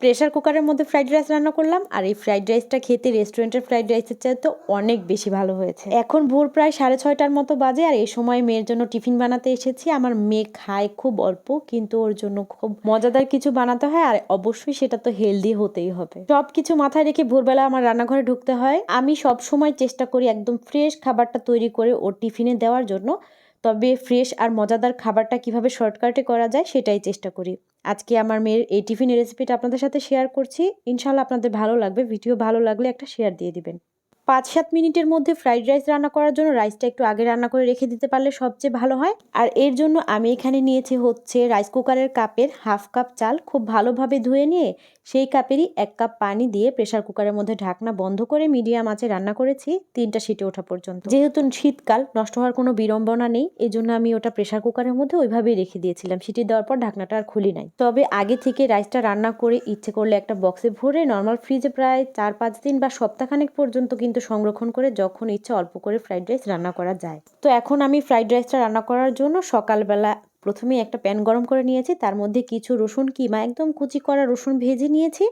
Pressure কুকারের মধ্যে fried rice রান্না করলাম, আর এই ফ্রাইড রাইসটা খেতে রেস্টুরেন্টের ফ্রাইড রাইসের চাইতে অনেক বেশি ভালো হয়েছে। এখন ভোর প্রায় সাড়ে ছয়টার মতো বাজে, আর এই সময় মেয়ের জন্য টিফিন বানাতে এসেছি। আমার মেয়ে খায় খুব অল্প, কিন্তু ওর জন্য খুব মজাদার কিছু বানাতে হয়, আর অবশ্যই সেটা তো হেলদি হতেই হবে। সব কিছু মাথায় রেখে ভোরবেলা আমার রান্নাঘরে ঢুকতে হয়। আমি সব সময় চেষ্টা করি একদম ফ্রেশ খাবারটা তৈরি করে ওর টিফিনে দেওয়ার জন্য। তবে ফ্রেশ আর মজাদার খাবারটা কীভাবে শর্টকাটে করা যায় সেটাই চেষ্টা করি। আজকে আমার মেয়ের এই টিফিনের রেসিপিটা আপনাদের সাথে শেয়ার করছি। ইনশাল্লাহ আপনাদের ভালো লাগবে। ভিডিও ভালো লাগলে একটা শেয়ার দিয়ে দিবেন। পাঁচ সাত মিনিটের মধ্যে ফ্রাইড রাইস রান্না করার জন্য রাইসটা একটু আগে রান্না করে রেখে দিতে পারলে সবচেয়ে ভালো হয়। আর এর জন্য আমি এখানে নিয়েছি হচ্ছে রাইস কুকারের কাপের হাফ কাপ চাল। খুব ভালোভাবে ধুয়ে নিয়ে সেই কাপেরই এক কাপ পানি দিয়ে প্রেশার কুকারের মধ্যে ঢাকনা বন্ধ করে মিডিয়াম আঁচে রান্না করেছি, তিনটা সিটে ওঠা পর্যন্ত। যেহেতু শীতকাল, নষ্ট হওয়ার কোনো বিড়ম্বনা নেই এই জন্য আমি ওটা প্রেশার কুকারের মধ্যে ওইভাবেই রেখে দিয়েছিলাম। সিটি দেওয়ার পর ঢাকনাটা আর খুলি নাই। তবে আগে থেকে রাইসটা রান্না করে ইচ্ছে করলে একটা বক্সে ভরে নর্মাল ফ্রিজে প্রায় চার পাঁচ দিন বা সপ্তাহখানেক পর্যন্ত কিন্তু সংরক্ষণ করে যখন ইচ্ছা অল্প করে ফ্রাইড রাইস রান্না করা যায়। তো এখন আমি ফ্রাইড রাইসটা রান্না করার জন্য সকালবেলা প্রথমে একটা প্যান গরম করে নিয়েছি, তার মধ্যে কিছু রসুন কিমা, একদম কুচি করা রসুন ভেজে নিয়েছি।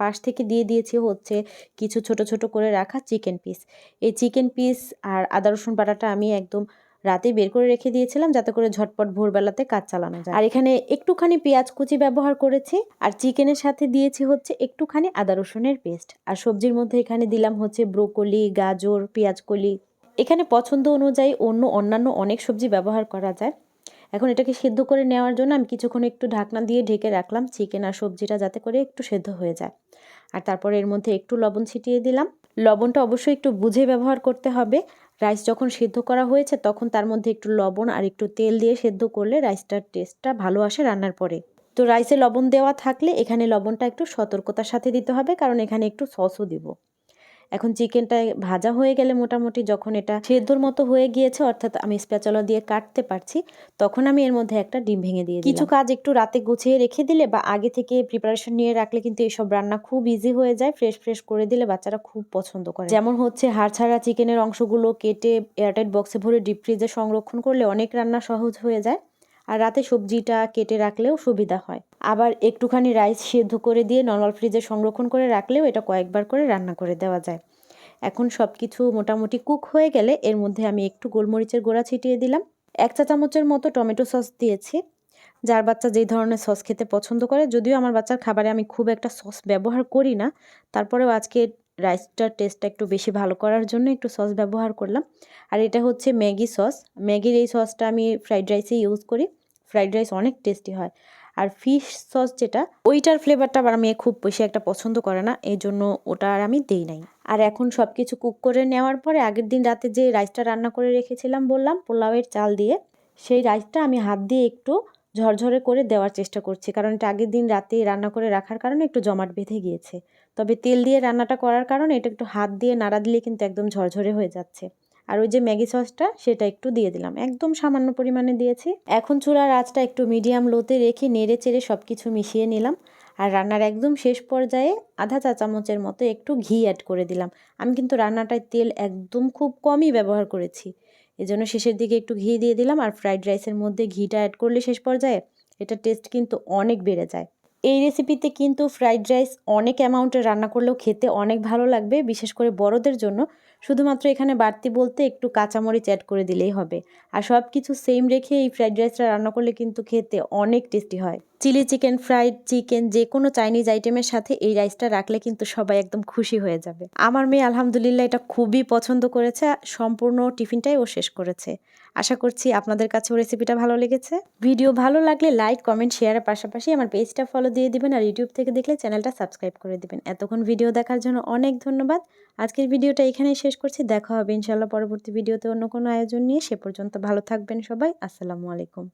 পাশ থেকে দিয়ে দিয়েছি হচ্ছে কিছু ছোট ছোট করে রাখা চিকেন পিস এই চিকেন পিস আর আদা রসুন বাটাটা আমি একদম রাতে বের করে রেখে দিয়েছিলাম যাতে করে ঝটপট ভোরবেলাতে কাজ চালানো যায়। আর এখানে একটুখানি পেঁয়াজ কুচি ব্যবহার করেছি আর চিকেনের সাথে দিয়েছি হচ্ছে একটুখানি আদা রসুনের পেস্ট। আর সবজির মধ্যে এখানে দিলাম হচ্ছে ব্রোকলি, গাজর পেঁয়াজ কলি এখানে পছন্দ অনুযায়ী অন্য অন্যান্য অনেক সবজি ব্যবহার করা যায়। এখন এটাকে সেদ্ধ করে নেওয়ার জন্য আমি কিছুক্ষণ একটু ঢাকনা দিয়ে ঢেকে রাখলাম চিকেন আর সবজিটা যাতে করে একটু সেদ্ধ হয়ে যায়। আর তারপরে এর মধ্যে একটু লবণ ছিটিয়ে দিলাম। লবণটা অবশ্যই একটু বুঝে ব্যবহার করতে হবে। রাইস যখন সেদ্ধ করা হয়েছে, তখন তার মধ্যে একটু লবণ আর একটু তেল দিয়ে সেদ্ধ করলে রাইসটার টেস্টটা ভালো আসে রান্নার পরে। তো রাইসে লবণ দেওয়া থাকলে এখানে লবণটা একটু সতর্কতার সাথে দিতে হবে, কারণ এখানে একটু সসও দিব। এখন চিকেনটা ভাজা হয়ে গেলে মোটামুটি যখন এটা সেদ্ধর মতো হয়ে গিয়েছে অর্থাৎ আমি স্প্যাচলা দিয়ে কাটতে পারছি তখন আমি এর মধ্যে একটা ডিম ভেঙে দিয়ে কিছু কাজ একটু রাতে গুছিয়ে রেখে দিলে বা আগে থেকে প্রিপারেশন নিয়ে রাখলে কিন্তু এইসব রান্না খুব ইজি হয়ে যায় ফ্রেশ ফ্রেশ করে দিলে বাচ্চারা খুব পছন্দ করে। যেমন হচ্ছে হাড় ছাড়া চিকেনের অংশগুলো কেটে এয়ারটাইট বক্সে ভরে ডিপ ফ্রিজে সংরক্ষণ করলে অনেক রান্না সহজ হয়ে যায়। আর রাতে সবজিটা কেটে রাখলেও সুবিধা হয়। আবার একটুখানি রাইস সেদ্ধ করে দিয়ে নর্মাল ফ্রিজে সংরক্ষণ করে রাখলেও এটা কয়েকবার করে রান্না করে দেওয়া যায়। এখন সব কিছু মোটামুটি কুক হয়ে গেলে এর মধ্যে আমি একটু গোলমরিচের গোড়া ছিটিয়ে দিলাম। এক চা চামচের মতো টমেটো সস দিয়েছি। যার বাচ্চা যেই ধরনের সস খেতে পছন্দ করে, যদিও আমার বাচ্চার খাবারে আমি খুব একটা সস ব্যবহার করি না। তারপরেও আজকে রাইসটার টেস্টটা একটু বেশি ভালো করার জন্য একটু সস ব্যবহার করলাম। আর এটা হচ্ছে ম্যাগি সস ম্যাগির এই সসটা আমি ফ্রাইড রাইসে ইউজ করি। ফ্রাইড রাইস অনেক টেস্টি হয়। আর ফিশ সস যেটা, ওইটার ফ্লেভারটা আমার মেয়ে খুব বেশি একটা পছন্দ করে না, এই জন্য ওটা আর আমি দেই নাই। আর এখন সব কিছু কুক করে নেওয়ার পরে আগের দিন রাতে যে রাইসটা রান্না করে রেখেছিলাম বললাম, পোলাওয়ের চাল দিয়ে, সেই রাইসটা আমি হাত দিয়ে একটু ঝরঝরে করে দেওয়ার চেষ্টা করছি কারণ এটা আগের দিন রাতে রান্না করে রাখার কারণে একটু জমাট বেঁধে গিয়েছে। তবে তেল দিয়ে রান্নাটা করার কারণে এটা একটু হাত দিয়ে নাড়া দিলে কিন্তু একদম ঝরঝরে হয়ে যাচ্ছে। আর ওই যে ম্যাগি সসটা, সেটা একটু দিয়ে দিলাম। একদম সামান্য পরিমাণে দিয়েছি। এখন চুলার আঁচটা একটু মিডিয়াম লোতে রেখে নেড়ে চেড়ে সব কিছু মিশিয়ে নিলাম। আর রান্নার একদম শেষ পর্যায়ে আধা চা চামচের মতো একটু ঘি অ্যাড করে দিলাম। আমি কিন্তু রান্নাটায় তেল একদম খুব কমই ব্যবহার করেছি। এজন্য শেষের দিকে একটু ঘি দিয়ে দিলাম আর ফ্রাইড রাইসের মধ্যে ঘিটা অ্যাড করলে শেষ পর্যায়ে এটা টেস্ট কিন্তু অনেক বেড়ে যায়। এই রেসিপিতে কিন্তু ফ্রাইড রাইস অনেক অ্যামাউন্টে রান্না করলেও খেতে অনেক ভালো লাগবে, বিশেষ করে বড়দের জন্য। শুধুমাত্র এখানে বাড়তি বলতে একটু কাঁচামরিচ অ্যাড করে দিলেই হবে। আর সব কিছু সেম রেখে এই ফ্রাইড রাইসটা রান্না করলে কিন্তু খেতে অনেক টেস্টি হয়। চিলি চিকেন ফ্রাইড চিকেন যে কোনো চাইনিজ আইটেমের সাথে এই রাইসটা রাখলে কিন্তু সবাই একদম খুশি হয়ে যাবে। আমার মেয়ে আলহামদুলিল্লাহ এটা খুবই পছন্দ করেছে সম্পূর্ণ টিফিনটাই ও শেষ করেছে। আশা করছি আপনাদের কাছেও রেসিপিটা ভালো লেগেছে। ভিডিও ভালো লাগলে লাইক কমেন্ট শেয়ারের পাশাপাশি আমার পেজটা ফলো দিয়ে দিবেন আর ইউটিউব থেকে দেখলে চ্যানেলটা সাবস্ক্রাইব করে দিবেন। এতক্ষণ ভিডিও দেখার জন্য অনেক ধন্যবাদ। আজকের ভিডিওটা এখানেই শেষ করছি। দেখা হবে ইনশাল্লাহ পরবর্তী ভিডিওতে অন্য কোনো আয়োজন নিয়ে। সে পর্যন্ত ভালো থাকবেন সবাই। আসসালামু আলাইকুম।